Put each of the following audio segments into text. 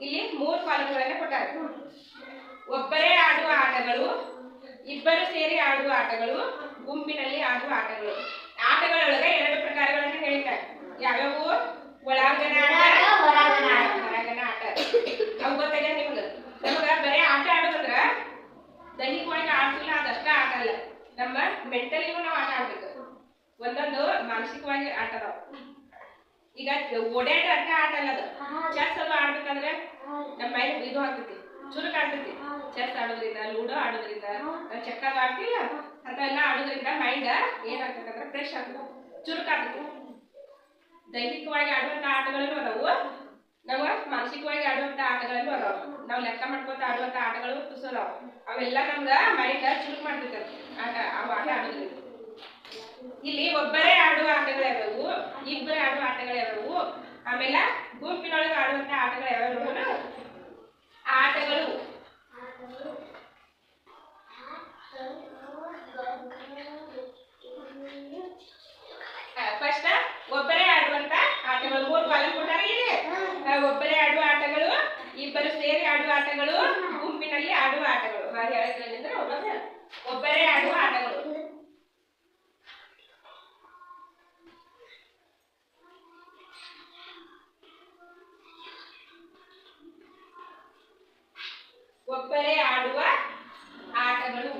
ಇಲ್ಲಿ ಮೂರು ಕಾಲಂಗಳನ್ನ ಕೊಟ್ಟಾರೆ. ಒಬ್ಬರೇ ಆಡುವ ಆಟಗಳು ಇಬ್ಬರು ಸೇರಿ ಆಡುವ ಆಟಗಳು ಗುಂಪಿನಲ್ಲಿ ಆಡುವ ಆಟಗಳು. ಆಟಗಳೊಳಗೆ ಎರಡು ಪ್ರಕಾರಗಳನ್ನ ಹೇಳ್ತಾರೆ. ಯಾವ್ಯಾವು? ಒಳಾಂಗಣ ಆಟ ಹೊರಾಂಗಣ ಆಟ. ಹೊರಾಂಗಣ ಆಟ. ಅವು ಗೊತ್ತಾಗ ನಿಮ್ಗೆ? ನಮಗ ಬರೀ ಆಟ ಆಡೋದಂದ್ರ ದೈಹಿಕವಾಗಿ ಆಡ್ತಿಲ್ಲ ಅದಷ್ಟ ಆಟ ಅಲ್ಲ. ನಮ್ಮ ಮೆಂಟಲಿಗೂ ನಾವು ಆಟ ಆಡ್ಬೇಕು. ಒಂದೊಂದು ಮಾನಸಿಕವಾಗಿ ಆಟ ಅದಾವ. ಈಗ ಓಡಾಟ ಆಟ ಆಟ ಅಲ್ಲ ಅದು. ಚೆಸ್ ಅದು ಆಡ್ಬೇಕಂದ್ರೆ ನಮ್ಮ ಮೈಂಡ್ ಇದು ಆಗ್ತೈತಿ ಚುರುಕ್ ಆಗ್ತೈತಿ ಚೆಸ್ ಆಡೋದ್ರಿಂದ ಲೂಡೋ ಆಡೋದ್ರಿಂದ ಚೆಕ್ ಅದು ಆಡ್ತಿಲ್ಲ ಅಂತೆಲ್ಲ ಆಡೋದ್ರಿಂದ ಮೈಂಡ್ ಏನ್ ಅಂದ್ರೆ ಫ್ರೆಶ್ ಆಗ್ತದೆ ಚುರುಕ್ ಆಗ್ತೈತಿ ದೈಹಿಕವಾಗಿ ಆಡುವಂತ ಆಟಗಳನ್ನು ಅದಾವು. ನಾವು ಮಾನಸಿಕವಾಗಿ ಆಡುವಂತ ಆಟಗಳನ್ನು ಅದಾವ. ನಾವು ಲೆಕ್ಕ ಮಾಡ್ಕೊತ ಆಡುವಂತ ಆಟಗಳು ತುಸು ಅದಾವ. ಅವೆಲ್ಲ ನಮ್ಗ ಮೈಂಡ್ ಚುರುಕ್ ಮಾಡ್ತೈತೆ ಆಟ ಅವು ಆಟ ಆಡೋದ್ರಿಂದ. ಇಲ್ಲಿ ಒಬ್ಬರೇ ಆಡುವ ಆಟಗಳು ಯಾವ್ಯಾವು ಇಬ್ಬರೇ ಆಡುವ ಆಟಗಳು ಯಾವ್ಯಾವು ಆಮೇಲೆ ಗುಂಪಿನೊಳಗೆ ಆಡುವಂತ ಆಟಗಳು ಯಾವ್ಯಾವ? ಆಟಗಳು. ಫಸ್ಟ್ ಒಬ್ಬರೇ ಆಡುವಂತ ಆಟಗಳು. ಮೂರು ಕಾಲಂ ಕೊಟ್ಟಾರ ಇಲ್ಲಿ. ಒಬ್ಬರೇ ಆಡುವ ಆಟಗಳು, ಇಬ್ಬರು ಸೇರಿ ಆಡುವ ಆಟಗಳು, ಗುಂಪಿನಲ್ಲಿ ಆಡುವ ಆಟಗಳು. ಹಾಗೆ ಹೇಳಿದ್ರೆ ಒಬ್ಬರೇ ಆಡುವ ಆಟಗಳು ಒಬ್ಬರೇ ಆಡುವ ಆಟಗಳು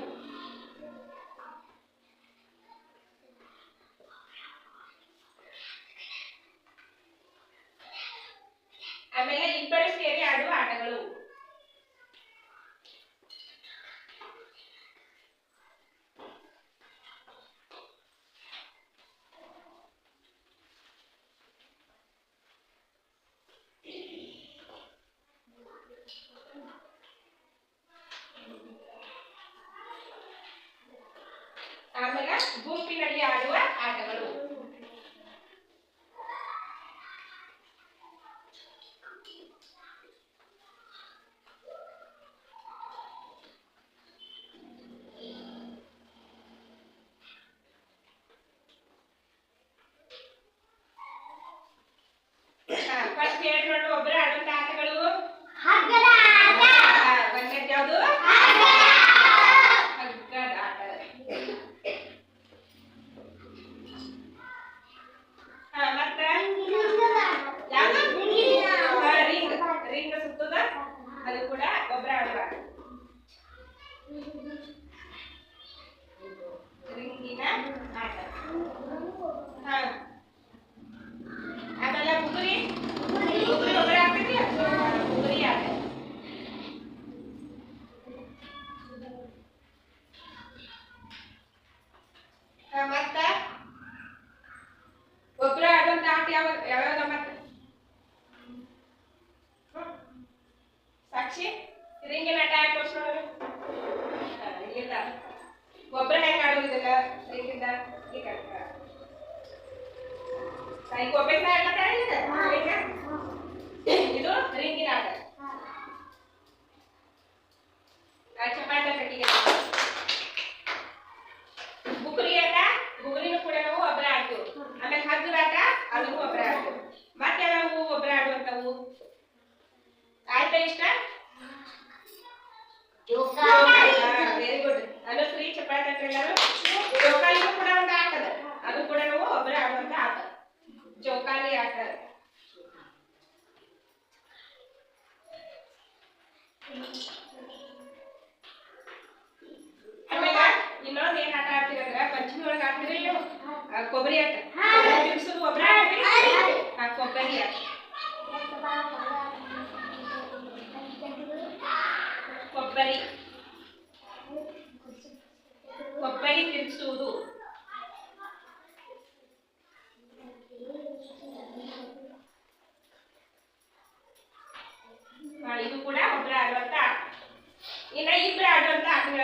ಆಮೇಲೆ ಇಬ್ಬರು ಸೇರಿ ಆಡುವ ಆಟಗಳು ಆಮೇಲೆ ಗುಂಪಿನಲ್ಲಿ ಆಡುವ ಆಟಗಳು ಫಸ್ಟ್ ಹೇಳಿ ನೋಡು ಒಬ್ಬರೇ ಆಡುವಂತ ಆಟಗಳು ಹಗ್ಗದ ಆಟ ಆ, ಒಂದನೇದ್ ಯಾವ್ದು ಹಗ್ಗದ ಆಟ. ಹಗ್ಗದ ಆಟ ಹಾ ಮತ್ತ ಲಿಂಗದ ಆಟ. ಯಾವ್ದು ಲಿಂಗಿನ ಆಟ. ಹಾ, ರಿಂಗ್ ರಿಂಗ್ ಸುತ್ತುದ ಅದು ಕೂಡ ಒಬ್ಬರೇ ಆಡುವ ಆಟ. ರಿಂಗಿನ ಆಟ ಹಾ ಆಮೇಲೆ ಬುಗುರಿ ಬುಗುರಿ ಒಬ್ಬರೇ ಆಡ್ತಿದ್ಯಾ ಬುಗುರಿ ಆಟ ಹಾ, ಮತ್ತ ಒಬ್ಬರೇ ಆಡುವಂತ ಆಟ ಯಾವ ಯಾವ್ಯಾವ સાયકો અપેક્ષા એટલે કે ಜೋಕಾಲಿ ಆಟ ಆಮೇಲೆ ಇನ್ನೊಂದು ಏನ್ ಆಟ ಆಡ್ತೀರ ಅಂದ್ರೆ ಪಂಚಮಿ ಒಳಗೆ ಆಡ್ತೀರಿ ಕೊಬ್ಬರಿ ಆಟ. ತಿನ್ಸೋದು ಒಬ್ಬರೇ ಕೊಬ್ಬರಿ ಕೊಬ್ಬರಿ ತಿನ್ಸುವುದು ಆ, ಇದು ಕೂಡ ಒಬ್ಬರೇ ಆಡುವಂತ ಆಟ ಇನ್ನ ಇಬ್ಬರೇ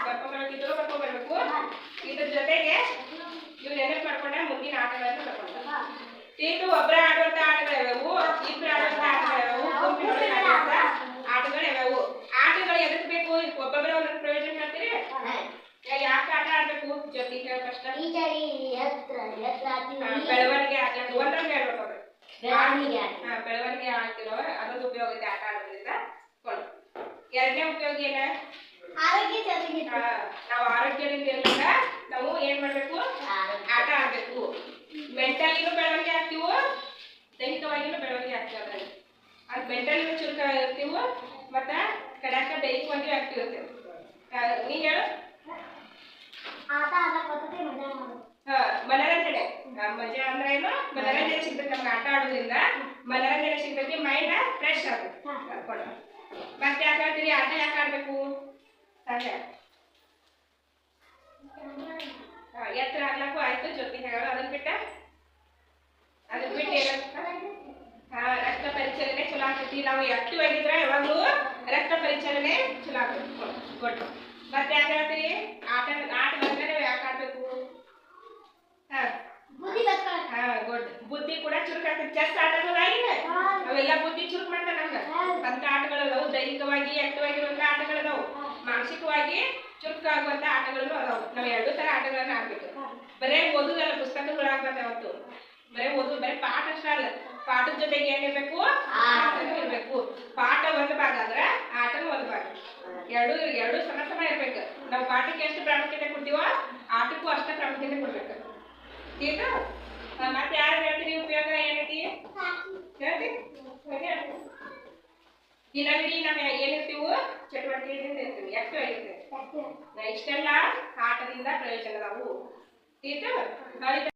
ಬರ್ಕೊಂಡ್ಬರಬೇಕು ಇದನ್ನು ಬರ್ಕೊಂಡ್ಬರ್ಬೇಕು ಇದ್ರ ಜೊತೆಗೆ ಇವ್ ನೆನಪು ಮಾಡ್ಕೊಂಡೆ ಮುಂದಿನ ಆಟಗಳನ್ನು ಬರ್ಕೊಂಡು ಟೀಟು ಒಬ್ಬರ ಆಡುವಂತ ಆಟಗಳಿವೆ ಇಬ್ಬರು ಆಡುವಂತ ಆಟಗಳಿವೆ ಗುಂಪಿನೊಳಗೆ ಆಡುವಂತ ಆಟಗಳು ಯಾವ್ಯಾವು? ಎದಕ್ ಬೇಕು? ಒಬ್ಬೊಬ್ಬರ ಒಂದೊಂದು ಪ್ರಯೋಜನ ಮಾಡ್ತೀರಿ ಯಾಕೆ ಆಟ ಆಡ್ಬೇಕು? ಜೊತೆ ಹೇಳ ಫಸ್ಟ್ ಬೆಳವಣಿಗೆ ಆಗ್ಲತ್ತು ಒಂದೊಂದು ಹೇಳ್ಬೇಕು ಬೆಳವಣಿಗೆ ಆಗ್ತಿರೋ ಅದೊಂದು ಉಪಯೋಗ ಇದೆ ಆಟ ಆಡೋದ್ರಿಂದ. ಎರಡನೇ ಉಪಯೋಗ ಏನ? ನಾವು ಆರೋಗ್ಯದಿಂದ ಇರ್ಲಿಕ್ಕ ನಾವು ಏನ್ ಮಾಡ್ಬೇಕು? ಆಟ ಆಡ್ಬೇಕು. ಮೆಂಟಲಿನೂ ಬೆಳವಣಿಗೆ ಆಗ್ತೀವು ದೈಹಿಕವಾಗಿನೂ ಬೆಳವಣಿಗೆ ಆಗ್ತೀವಿ ಅದ್ರಲ್ಲಿ. ಅದು ಮೆಂಟಲಿನೂ ಚುರುಕ ಇರ್ತೀವು ಮತ್ತ ಕಡ್ಯಾಕ ದೈಹಿಕವಾಗಿ ಆಗ್ತಿರುತ್ತೆ ನೀ ಹೇಳು? ಮನರಂಜನೆ. ಮಜಾ ಅಂದ್ರೆ ಏನು? ಮನರಂಜನೆ ಸಿಗ್ತೈತೆ ನಮ್ಗೆ ಆಟ ಆಡೋದ್ರಿಂದ. ಮನರಂಜನೆ ಸಿಗ್ತೈತಿ ಮೈಂಡ್ ಫ್ರೆಶ್ ಆಗುತ್ತೆ. ಮತ್ತೆ ಯಾಕೆ ಆಟ ಯಾಕೆ ಆಡ್ಬೇಕು? ಎತ್ತರ ಆಗ್ಲಕ್ಕೂ ಆಯ್ತು ಜೊತೆಗೆ ಹೇಳೋದು ಅದನ್ನ ಬಿಟ್ಟ ಅದನ್ನ ಬಿಟ್ಟು ಹಾ, ರಕ್ತ ಪರಿಚಲನೆ ಚಲೋ ಆಗ್ತೈತಿ ನಾವು ಆಕ್ಟಿವ್ ಆಗಿದ್ರೆ ಯಾವಾಗಲೂ ರಕ್ತ ಪರಿಚಲನೆ ಚಲೋ ಆಗ್ತೈತಿ ಕೊಟ್ಟು ಮತ್ತೆ ಯಾಕೆ ಹೇಳ್ತೀರಿ ಆಟ ಆಟ ಬಂದ್ರೆ ನಾವು ಯಾಕೆ ಆಡ್ಬೇಕು ಹಾ. ಹಾ ಗುಡ್ ಬುದ್ಧಿ ಕೂಡ ಚುರುಕಾಗ್ತೈತಿ ಚೆಸ್ ಆಟಗಳು ಆಗಿಲ್ಲ ಅವೆಲ್ಲ ಬುದ್ಧಿ ಚುರುಕು ಮಾಡ್ತಾರೆ ನಮ್ಗೆ ಅಂತ ಆಟಗಳು ದೈಹಿಕವಾಗಿ ಆಕ್ಟಿವ್ ಆಗಿರುವಂತ ಆಟಗಳು ಅದಾವು ಮಾನಸಿಕವಾಗಿ ಚುರುಕಾಗುವಂತ ಆಟಗಳು ಅದಾವು. ನಾವು ಎರಡು ತರ ಆಟಗಳನ್ನ ಆಡ್ಬೇಕು. ಬರೇ ಓದುದಲ್ಲ, ಪುಸ್ತಕಗಳಾಗ್ಬಾರ್ದು ಅವತ್ತು. ಬರೇ ಓದು, ಬರೇ ಪಾಠ ಅಷ್ಟೇ ಅಲ್ಲ. ಪಾಠದ ಜೊತೆಗೆ ಏನಿರ್ಬೇಕು ಇರ್ಬೇಕು? ಪಾಠ ಒಂದು ಭಾಗ ಆದ್ರೆ ಆಟನೂ ಒಂದು ಭಾಗ. ಎರಡು ಎರಡು ಸಮ ಸಮ ಇರ್ಬೇಕು. ನಾವು ಪಾಠಕ್ಕೆ ಎಷ್ಟು ಪ್ರಾಮುಖ್ಯತೆ ಕೊಡ್ತೀವೋ ಆಟಕ್ಕೂ ಅಷ್ಟೇ ಪ್ರಾಮುಖ್ಯತೆ ಕೊಡ್ಬೇಕು. ಈಗ ಮತ್ತೆ ಯಾರು ಹೇಳ್ತೀರಿ, ಉಪಯೋಗ ಏನೈತಿ? ಹೇಳ್ತಿ ಹೇಳು. ದಿನವಿಡೀ ನಾವು ಏನಿರ್ತೀವೋ ಚಟುವಟಿಕೆಯಿಂದ ಇರ್ತೀವಿ ಎಷ್ಟು ಆಗಿರ್ತೀವಿ ಇಷ್ಟೆಲ್ಲ ಆಟದಿಂದ ಪ್ರಯೋಜನ ಅದಾವು ಈಗ